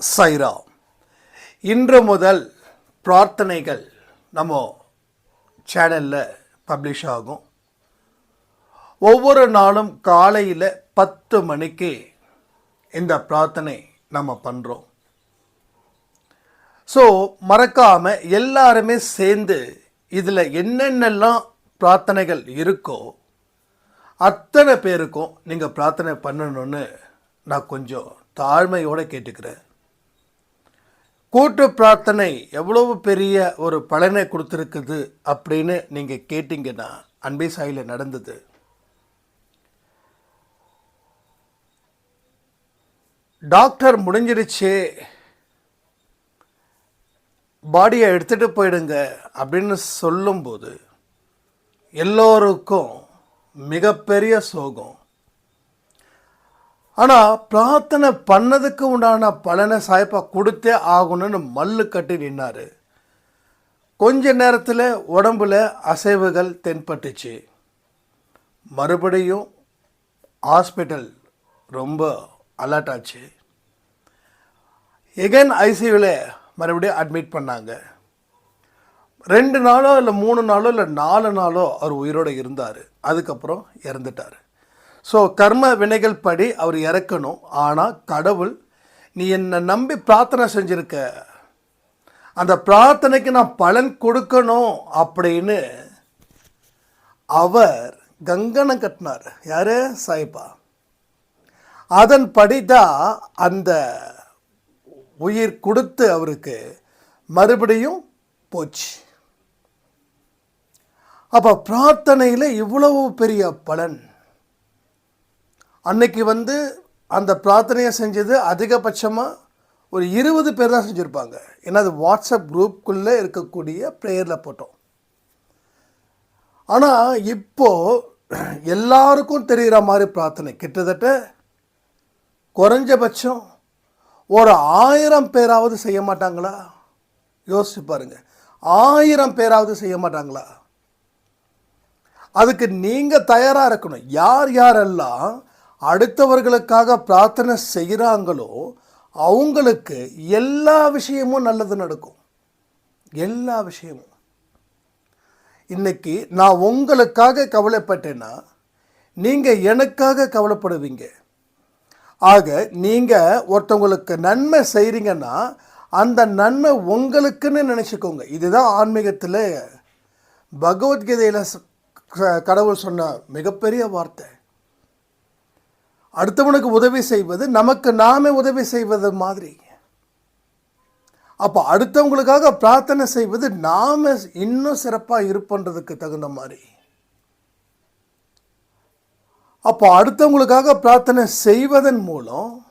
சைரா இன்று முதல் பிரார்த்தனைகள் நம்ம சேனலில் பப்ளிஷ் ஆகும். ஒவ்வொரு நாளும் காலையில் பத்து மணிக்கு இந்த பிரார்த்தனை நம்ம பண்ணுறோம் ஸோ மறக்காமல் எல்லாருமே சேர்ந்து இதில் என்னென்னலாம் பிரார்த்தனைகள் இருக்கோ அத்தனை பேருக்கும் நீங்கள் பிரார்த்தனை பண்ணணும்னு நான் கொஞ்சம் தாழ்மையோடு கேட்டுக்கிறேன். கூட்டு பிரார்த்தனை எவ்வளவு பெரிய ஒரு பலனை கொடுத்துருக்குது அப்படின்னு நீங்கள் கேட்டிங்கன்னா அன்பே சாயில் நடந்தது. டாக்டர் முடிஞ்சிருச்சே பாடியை எடுத்துகிட்டு போயிடுங்க அப்படின்னு சொல்லும்போது எல்லோருக்கும் மிகப்பெரிய சோகம். ஆனால் பிரார்த்தனை பண்ணதுக்கு உண்டான பலனை சாய்ப்பா கொடுத்தே ஆகணும்னு மல்லு கட்டி நின்னார். கொஞ்ச நேரத்தில் உடம்புல அசைவுகள் தென்பட்டுச்சு. மறுபடியும் ஹாஸ்பிட்டல் ரொம்ப அலர்ட் ஆச்சு. எகன் ஐசியூவில் மறுபடியும் அட்மிட் பண்ணாங்க. ரெண்டு நாளோ இல்லை மூணு நாளோ இல்லை நாலு நாளோ அவர் உயிரோடு இருந்தார். அதுக்கப்புறம் இறந்துட்டார். ஸோ கர்ம வினைகள் படி அவர் இறக்கணும். ஆனால் கடவுள் நீ என்னை நம்பி பிரார்த்தனை செஞ்சுருக்க. அந்த பிரார்த்தனைக்கு நான் பலன் கொடுக்கணும் அப்படின்னு அவர் கங்கணம் கட்டினார். யாரு? சாய்பா அதன்படி தான் அந்த உயிர் கொடுத்து அவருக்கு மறுபடியும் போச்சு. அப்போ பிரார்த்தனையில் இவ்வளவு பெரிய பலன். அன்னைக்கு வந்து அந்த பிரார்த்தனையை செஞ்சது அதிகபட்சமாக ஒரு இருபது பேர் தான் செஞ்சுருப்பாங்க. ஏன்னா அது வாட்ஸ்அப் குரூப்புக்குள்ளே இருக்கக்கூடிய ப்ரேயரில் போட்டோம். ஆனால் இப்போது எல்லாருக்கும் தெரிகிற மாதிரி பிரார்த்தனை. கிட்டத்தட்ட குறைஞ்சபட்சம் ஒரு ஆயிரம் பேராவது செய்ய மாட்டாங்களா? யோசிச்சு பாருங்க. ஆயிரம் பேராவது செய்ய மாட்டாங்களா? அதுக்கு நீங்கள் தயாராக இருக்கணும். யார் யாரெல்லாம் அடுத்தவர்களுக்காக பிரார்த்தனை செய்கிறாங்களோ அவங்களுக்கு எல்லா விஷயமும் நல்லது நடக்கும். எல்லா விஷயமும். இன்னைக்கு நான் உங்களுக்காக கவலைப்பட்டேன்னா நீங்கள் எனக்காக கவலைப்படுவீங்க. ஆக நீங்கள் ஒருத்தவங்களுக்கு நன்மை செய்கிறீங்கன்னா அந்த நன்மை உங்களுக்குன்னு நினச்சிக்கோங்க. இதுதான் ஆன்மீகத்தில் பகவத்கீதையில் கடவுள் சொன்ன மிகப்பெரிய வார்த்தை. அடுத்தவனுக்கு உதவி செய்வது நமக்கு நாமே உதவி செய்வது மாதிரி. அப்போ அடுத்தவங்களுக்காக பிரார்த்தனை செய்வது நாம இன்னும் சிறப்பாக இருப்பன்றதுக்கு தகுந்த மாதிரி. அப்போ அடுத்தவங்களுக்காக பிரார்த்தனை செய்வதன் மூலம்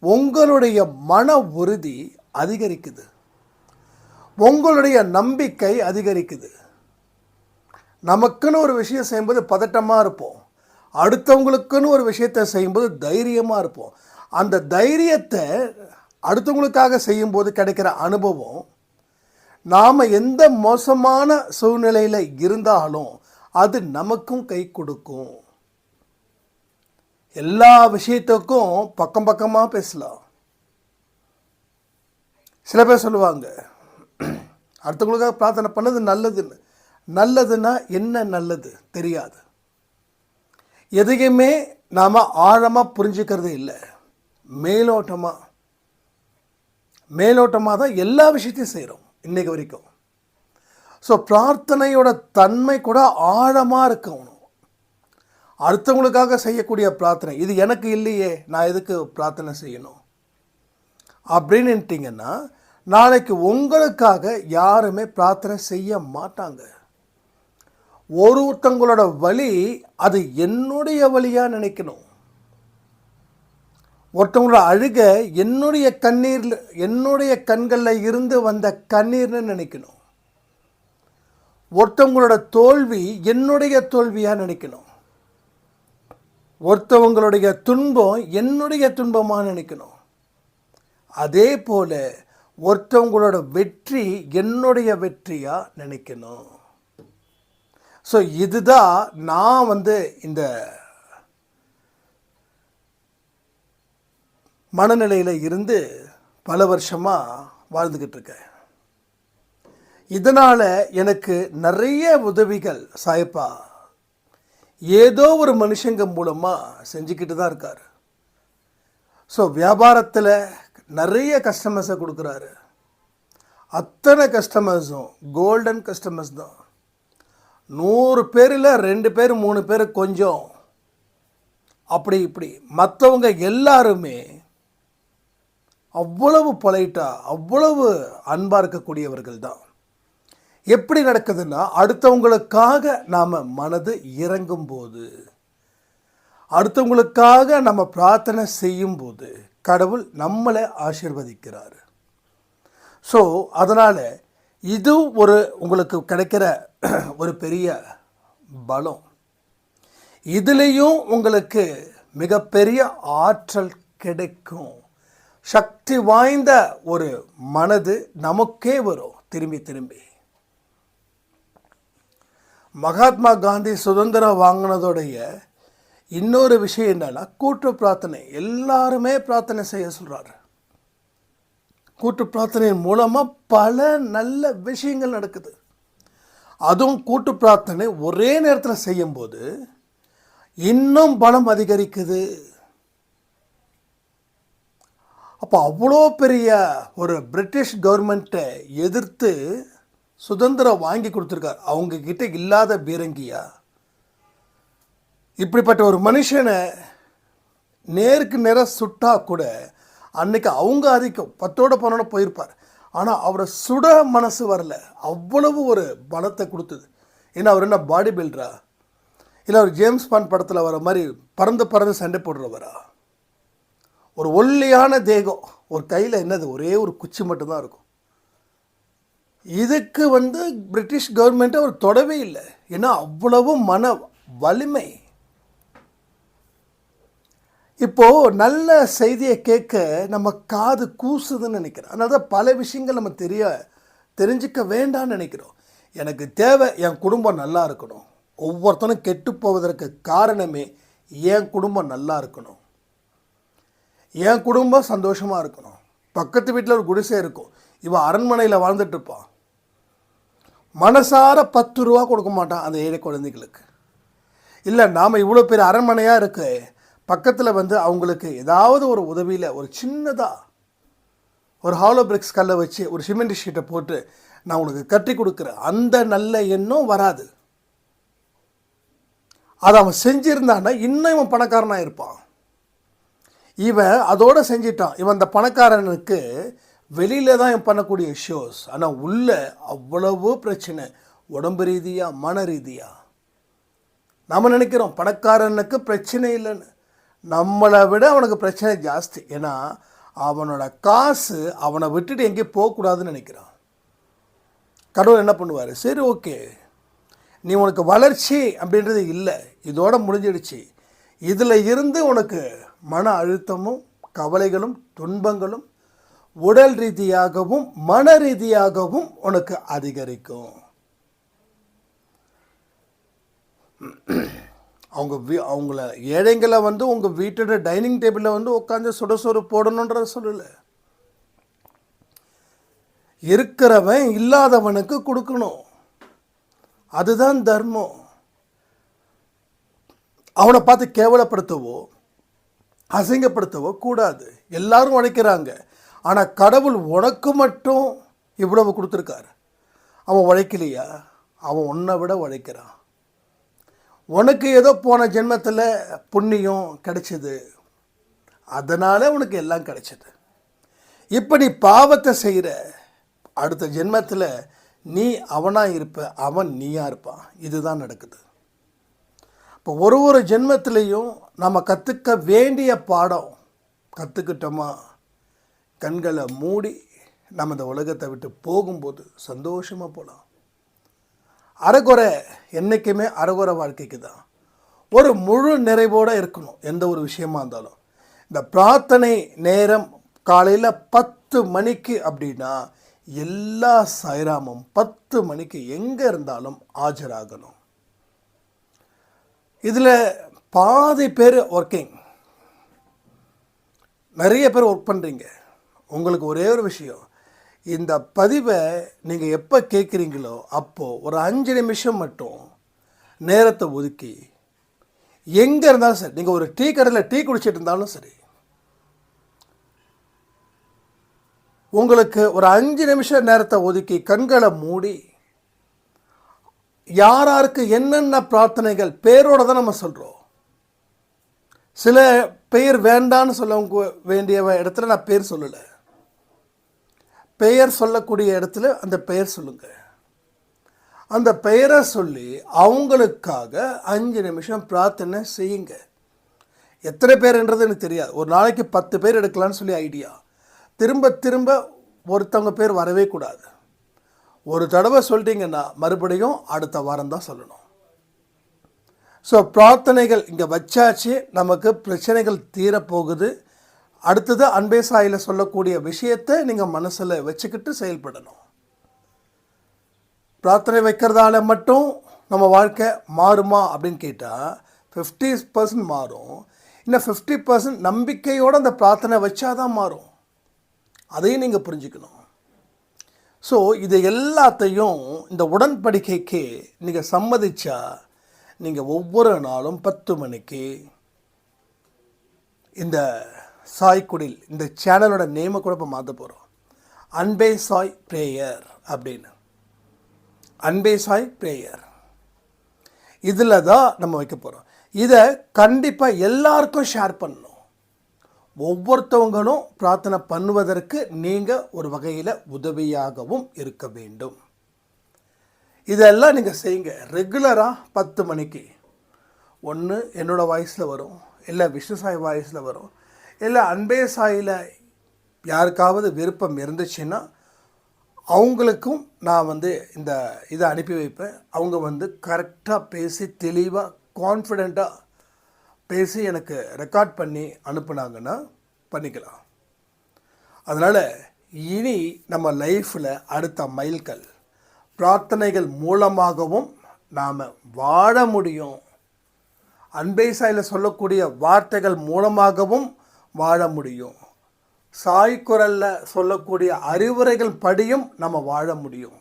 உங்களுடைய மன உறுதி அதிகரிக்குது. உங்களுடைய நம்பிக்கை அதிகரிக்குது. நமக்குன்னு ஒரு விஷயம் செய்யும்போது பதட்டமாக இருப்போம். அடுத்தவங்களுக்குன்னு ஒரு விஷயத்தை செய்யும்போது தைரியமாக இருப்போம். அந்த தைரியத்தை அடுத்தவங்களுக்காக செய்யும்போது கிடைக்கிற அனுபவம் நாம் எந்த மோசமான சூழ்நிலையில் இருந்தாலும் அது நமக்கும் கை கொடுக்கும். எல்லா விஷயத்துக்கும் பக்கம் பக்கமாக பேசலாம். சில பேர் சொல்லுவாங்க அடுத்தவங்களுக்காக பிரார்த்தனை பண்ணது நல்லதுன்னு. நல்லதுன்னா என்ன நல்லது? தெரியாது. எதையுமே நாம் ஆழமாக புரிஞ்சுக்கிறது இல்லை. மேலோட்டமாக மேலோட்டமாக தான் எல்லா விஷயத்தையும் செய்கிறோம் இன்றைக்கு வரைக்கும். ஸோ பிரார்த்தனையோட தன்மை கூட ஆழமாக இருக்கணும் அடுத்தவங்களுக்காக செய்யக்கூடிய பிரார்த்தனை இது எனக்கு இல்லையே நான் எதுக்கு பிரார்த்தனை செய்யணும்? அப்படின்னுட்டிங்கன்னா நாளைக்கு உங்களுக்காக யாருமே பிரார்த்தனை செய்ய மாட்டாங்க. ஒருத்தங்களோட வழி அது என்னுடைய வழியாக நினைக்கணும். ஒருத்தவங்களோட அழுக என்னுடைய கண்ணீரில் என்னுடைய கண்களில் இருந்து வந்த கண்ணீர்னு நினைக்கணும். ஒருத்தவங்களோட தோல்வி என்னுடைய தோல்வியாக நினைக்கணும். ஒருத்தவங்களுடைய துன்பம் என்னுடைய துன்பமாக நினைக்கணும். அதே போல் ஒருத்தவங்களோட வெற்றி என்னுடைய வெற்றியாக நினைக்கணும். ஸோ இதுதான் நான் வந்து இந்த மனநிலையில் இருந்து பல வருஷமாக வாழ்ந்துக்கிட்டு இருக்கேன் இதனால் எனக்கு நிறைய உதவிகள் சாயப்பா. ஏதோ ஒரு மனுஷங்க மூலமாக செஞ்சுக்கிட்டு தான் இருக்கார். ஸோ வியாபாரத்தில் நிறைய கஸ்டமர்ஸை கொடுக்குறாரு. அத்தனை கஸ்டமர்ஸும் கோல்டன் கஸ்டமர்ஸ் தான். நூறு பேரில் ரெண்டு பேர் மூணு பேர் கொஞ்சம். அப்படி இப்படி. மற்றவங்க எல்லாருமே அவ்வளவு பொலைட்டாக அவ்வளவு அன்பாக இருக்கக்கூடியவர்கள் தான் எப்படி நடக்குதுன்னா அடுத்தவங்களுக்காக நாம் மனது இறங்கும் போது அடுத்தவங்களுக்காக நம்ம பிரார்த்தனை செய்யும்போது கடவுள் நம்மளை ஆசிர்வதிக்கிறார். ஸோ அதனால் இது ஒரு உங்களுக்கு கிடைக்கிற ஒரு பெரிய பலம். இதுலேயும் உங்களுக்கு மிகப்பெரிய ஆற்றல் கிடைக்கும். சக்தி வாய்ந்த ஒரு மனது நமக்கே வரும் திரும்பி திரும்பி. மகாத்மா காந்தி சுதந்திரம் வாங்கினதோடைய இன்னொரு விஷயம் என்னன்னா கூட்டு பிரார்த்தனை. எல்லாருமே பிரார்த்தனை செய்ய சொல்கிறாரு கூட்டு பிரார்த்தனையின் மூலமாக பல நல்ல விஷயங்கள் நடக்குது. அதுவும் கூட்டு பிரார்த்தனை ஒரே நேரத்தில் செய்யும்போது இன்னும் பலம் அதிகரிக்குது. அப்போ அவ்வளோ பெரிய ஒரு பிரிட்டிஷ் கவர்மெண்ட்டை எதிர்த்து சுதந்திரம் வாங்கி கொடுத்துருக்கார். அவங்க கிட்ட இல்லாத பீரங்கியா? இப்படிப்பட்ட ஒரு மனுஷனை நேருக்கு நேராக சுட்டா கூட அன்னைக்கு அவங்க ஆதிக்கம் பத்தோட பன்னோட போயிருப்பார். ஆனால் அவரை சுட மனசு வரல. அவ்வளவு ஒரு பலத்தை கொடுத்தது. ஏன்னா அவர் என்ன பாடி பில்டரா இல்லை அவர் ஜேம்ஸ் பான் படத்தில் வர மாதிரி பறந்து பறந்து சண்டை போடுறவரா? ஒரு ஒல்லியான தேகம். ஒரு கையில் என்னது ஒரே ஒரு குச்சி மட்டும்தான் இருக்கும். இதுக்கு வந்து பிரிட்டிஷ் கவர்மெண்ட்டை அவர் தொடவே இல்லை. ஏன்னா அவ்வளவு மன வலிமை. இப்போது நல்ல செய்தியை கேட்க நம்ம காது கூசுதுன்னு நினைக்கிறேன் அதனால தான் பல விஷயங்கள் நம்ம தெரிய தெரிஞ்சுக்க வேண்டாம்னு நினைக்கிறோம். எனக்கு தேவை என் குடும்பம் நல்லா இருக்கணும். ஒவ்வொருத்தனும் கெட்டு போவதற்கு காரணமே என் குடும்பம் நல்லா இருக்கணும். என் குடும்பம் சந்தோஷமாக இருக்கணும். பக்கத்து வீட்டில் ஒரு குடிசை இருக்கும். இவன் அரண்மனையில் வாழ்ந்துட்டுருப்பான் மனசார பத்து ரூபா கொடுக்க மாட்டான் அந்த ஏழை குழந்தைகளுக்கு. இல்லை நாம் இவ்வளோ பெரிய அரண்மனையாக இருக்குது பக்கத்தில் வந்து அவங்களுக்கு ஏதாவது ஒரு உதவியில் ஒரு சின்னதாக ஒரு ஹாலோ பிரிக்ஸ் கல்லை வச்சு ஒரு சிமெண்ட் ஷீட்டை போட்டு நான் உனக்கு கட்டி கொடுக்குறேன். அந்த நல்ல எண்ணம் வராது. அதை அவன் செஞ்சிருந்தான்னா இன்னும் இவன் பணக்காரனாக இருப்பான். இவன் அதோடு செஞ்சிட்டான். இவன் அந்த பணக்காரனுக்கு வெளியில் தான் இவன் பண்ணக்கூடிய ஷோஸ் ஆனால் உள்ள அவ்வளவு பிரச்சனை. உடம்பு ரீதியாக மன ரீதியாக நம்ம நினைக்கிறோம் பணக்காரனுக்கு பிரச்சனை இல்லைன்னு. நம்மளை விட அவனுக்கு பிரச்சனை ஜாஸ்தி. ஏன்னா அவனோட காசு அவனை விட்டுட்டு எங்கேயும் போகக்கூடாதுன்னு நினைக்கிறான். கடவுள் என்ன பண்ணுவார்? சரி ஓகே. நீ உனக்கு வளர்ச்சி அப்படின்றது இல்லை. இதோட முடிஞ்சிடுச்சு. இதில் இருந்து உனக்கு மன அழுத்தமும் கவலைகளும் துன்பங்களும் உடல் ரீதியாகவும் மன ரீதியாகவும் உனக்கு அதிகரிக்கும். அவங்க வீ அவங்கள ஏழைங்களை வந்து உங்கள் வீட்டோட டைனிங் டேபிளில் வந்து உட்காந்து சுட சுடசோறு போடணுன்றத சொல்லலை. இருக்கிறவன் இல்லாதவனுக்கு கொடுக்கணும். அதுதான் தர்மம். அவனை பார்த்து கேவலப்படுத்தவோ அசிங்கப்படுத்தவோ கூடாது. எல்லாரும் உழைக்கிறாங்க. ஆனால் கடவுள் உனக்கு மட்டும் இவ்வளவு கொடுத்துருக்காரு. அவன் உழைக்கலையா? அவன் உன்னை விட உழைக்கிறான். உனக்கு ஏதோ போன ஜென்மத்தில் புண்ணியம் கிடைச்சிது. அதனால் உனக்கு எல்லாம் கிடைச்சிது. இப்போ நீ பாவத்தை செய்கிற அடுத்த ஜென்மத்தில் நீ அவனாக இருப்ப அவன் நீயா இருப்பான் இதுதான் நடக்குது. இப்போ ஒரு ஒரு ஜென்மத்திலையும் நம்ம கற்றுக்க வேண்டிய பாடம் கற்றுக்கிட்டோமா கண்களை மூடி நம்ம இந்த உலகத்தை விட்டு போகும்போது சந்தோஷமாக போகலாம் அறகுறை என்றைக்குமே அறகுறை வாழ்க்கைக்கு தான் ஒரு முழு நிறைவோடு இருக்கணும் எந்த ஒரு விஷயமா இருந்தாலும். இந்த பிரார்த்தனை நேரம் காலையில் பத்து மணிக்கு அப்படின்னா எல்லா சைராமும் பத்து மணிக்கு எங்கே இருந்தாலும் ஆஜராகணும். இதில் பாதி பேர் ஒர்க்கிங் நிறைய பேர் ஒர்க் பண்ணுறீங்க உங்களுக்கு ஒரே ஒரு விஷயம் இந்த பதிவை நீங்கள் எப்போ கேட்குறீங்களோ அப்போது ஒரு அஞ்சு நிமிஷம் மட்டும் நேரத்தை ஒதுக்கி எங்கே இருந்தாலும் சரி நீங்கள் ஒரு டீ கடையில் டீ குடிச்சிட்டு இருந்தாலும் சரி உங்களுக்கு ஒரு அஞ்சு நிமிஷம் நேரத்தை ஒதுக்கி கண்களை மூடி யாராருக்கு என்னென்ன பிரார்த்தனைகள் பேரோடு தான் நம்ம சொல்கிறோம் சில பெயர் வேண்டான்னு சொல்ல வேண்டிய இடத்துல நான் பேர் சொல்லலை. பெயர் சொல்லக்கூடிய இடத்துல அந்த பெயர் சொல்லுங்கள் அந்த பெயரை சொல்லி அவங்களுக்காக அஞ்சு நிமிஷம் பிரார்த்தனை செய்யுங்க. எத்தனை பேர்ன்றது எனக்கு தெரியாது. ஒரு நாளைக்கு பத்து பேர் எடுக்கலான்னு சொல்லி ஐடியா திரும்ப திரும்ப ஒருத்தவங்க பேர் வரவே கூடாது. ஒரு தடவை சொல்லிட்டீங்கன்னா மறுபடியும் அடுத்த வாரம் தான் சொல்லணும். ஸோ பிரார்த்தனைகள் இங்கே வச்சாச்சு. நமக்கு பிரச்சனைகள் தீரப்போகுது. அடுத்தது அன்பே சாயில் சொல்லக்கூடிய விஷயத்தை நீங்கள் மனசில் வச்சுக்கிட்டு செயல்படணும். பிரார்த்தனை வைக்கிறதால மட்டும் நம்ம வாழ்க்கை மாறுமா அப்படின்னு கேட்டால் ஃபிஃப்டி பர்சன்ட் மாறும். இன்னும் ஃபிஃப்டி பர்சன்ட் நம்பிக்கையோடு அந்த பிரார்த்தனை வச்சாதான் மாறும். அதையும் நீங்கள் புரிஞ்சுக்கணும். ஸோ இது எல்லாத்தையும் இந்த உடன்படிக்கைக்கு நீங்கள் சம்மதிச்சா நீங்கள் ஒவ்வொரு நாளும் பத்து மணிக்கு இந்த சாய்க்குடில் இந்த சேனலோட நேமை கூட இப்போ மாற்ற போகிறோம் அன்பே சாய் ப்ரேயர் அப்படின்னு. அன்பே சாய் ப்ரேயர். இதில் தான் நம்ம வைக்க போகிறோம் இதை கண்டிப்பாக எல்லாருக்கும் ஷேர் பண்ணணும். ஒவ்வொருத்தவங்களும் பிரார்த்தனை பண்ணுவதற்கு நீங்கள் ஒரு வகையில் உதவியாகவும் இருக்க வேண்டும். இதெல்லாம் நீங்கள் செய்யுங்க. ரெகுலராக பத்து மணிக்கு. ஒன்று என்னோடய வாய்ஸில் வரும். இல்லை விஷ்ணு சாய் வாய்ஸில் வரும். இல்லை அன்பே சாயில் யாருக்காவது விருப்பம் இருந்துச்சுன்னா அவங்களுக்கும் நான் வந்து இந்த இதை அனுப்பி வைப்பேன். அவங்க வந்து கரெக்டாக பேசி தெளிவாக கான்ஃபிடெண்ட்டாக பேசி எனக்கு ரெக்கார்ட் பண்ணி அனுப்புனாங்கன்னா பண்ணிக்கலாம். அதனால் இனி நம்ம லைஃப்பில் அடுத்த மைல்கல் பிரார்த்தனைகள் மூலமாகவும் நாம் வாழ முடியும். அன்பை சாயில் சொல்லக்கூடிய வார்த்தைகள் மூலமாகவும் வாழ முடியும். சாய் குரலில் சொல்லக்கூடிய அறிவுரைகள் படியும் நம்ம வாழ முடியும்.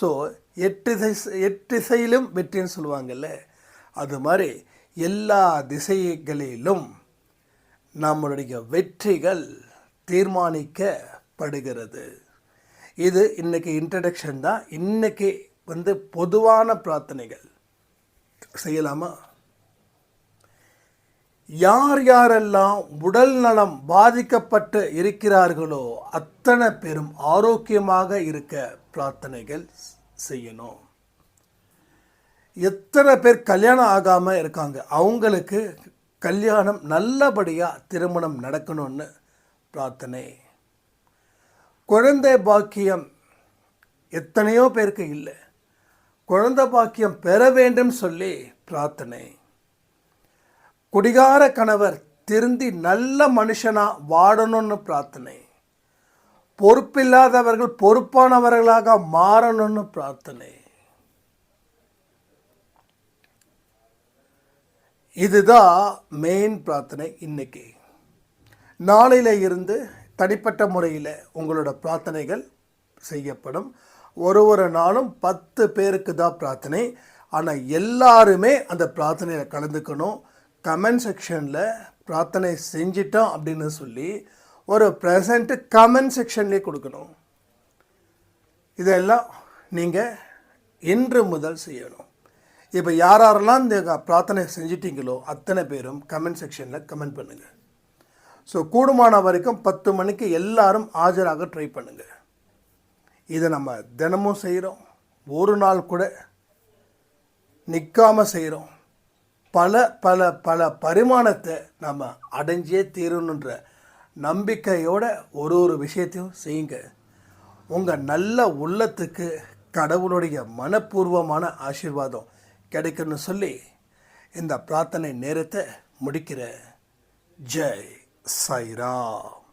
ஸோ எட்டு திசை எட்டு திசையிலும் வெற்றின்னு சொல்லுவாங்கல்ல அது மாதிரி எல்லா திசைகளிலும் நம்மளுடைய வெற்றிகள் தீர்மானிக்கப்படுகிறது. இது இன்றைக்கி இன்ட்ரடக்ஷன் தான். இன்றைக்கி வந்து பொதுவான பிரார்த்தனைகள். செய்யலாமா? யார் யாரெல்லாம் உடல் நலம் பாதிக்கப்பட்டு இருக்கிறார்களோ அத்தனை பேரும் ஆரோக்கியமாக இருக்க பிரார்த்தனைகள் செய்யணும். எத்தனை பேர் கல்யாணம் ஆகாமல் இருக்காங்க? அவங்களுக்கு கல்யாணம் நல்லபடியாக திருமணம் நடக்கணும்னு பிரார்த்தனை. குழந்தை பாக்கியம் எத்தனையோ பேருக்கு இல்லை. குழந்தை பாக்கியம் பெற வேண்டும் சொல்லி பிரார்த்தனை. குடிகார கணவர் திருந்தி நல்ல மனுஷனாக வாடணும்னு பிரார்த்தனை. பொறுப்பில்லாதவர்கள் பொறுப்பானவர்களாக மாறணும்னு பிரார்த்தனை. இதுதான் மெயின் பிரார்த்தனை இன்னைக்கு. நாளையில இருந்து தனிப்பட்ட முறையில் உங்களோட பிரார்த்தனைகள் செய்யப்படும். ஒரு ஒரு நாளும் பத்து பேருக்கு தான் பிரார்த்தனை. ஆனால் எல்லாருமே அந்த பிரார்த்தனையில் கலந்துக்கணும். கமெண்ட் செக்ஷனில் பிரார்த்தனை செஞ்சிட்டோம் அப்படின்னு சொல்லி ஒரு ப்ரெசண்ட்டு கமெண்ட் செக்ஷன்லேயே கொடுக்கணும். இதெல்லாம் நீங்கள் இன்று முதல் செய்யணும். இப்போ யார் யாரெல்லாம் இந்த பிரார்த்தனை செஞ்சிட்டிங்களோ அத்தனை பேரும் கமெண்ட் செக்ஷனில் கமெண்ட் பண்ணுங்கள் ஸோ கூடுமான வரைக்கும் பத்து மணிக்கு எல்லாரும் ஆஜராக ட்ரை பண்ணுங்கள் இதை நம்ம தினமும் செய்கிறோம் ஒரு நாள் கூட நிற்காமல் செய்கிறோம் பல பல பல பரிமாணத்தை நம்ம அடைஞ்சே தீரணுன்ற நம்பிக்கையோட ஒரு ஒரு விஷயத்தையும் செய்யுங்க. உங்கள் நல்ல உள்ளத்துக்கு கடவுளுடைய மனப்பூர்வமான ஆசீர்வாதம் கிடைக்கும்னு சொல்லி இந்த பிரார்த்தனை நேரத்தை முடிக்கிற ஜெய் சாய்ராம்.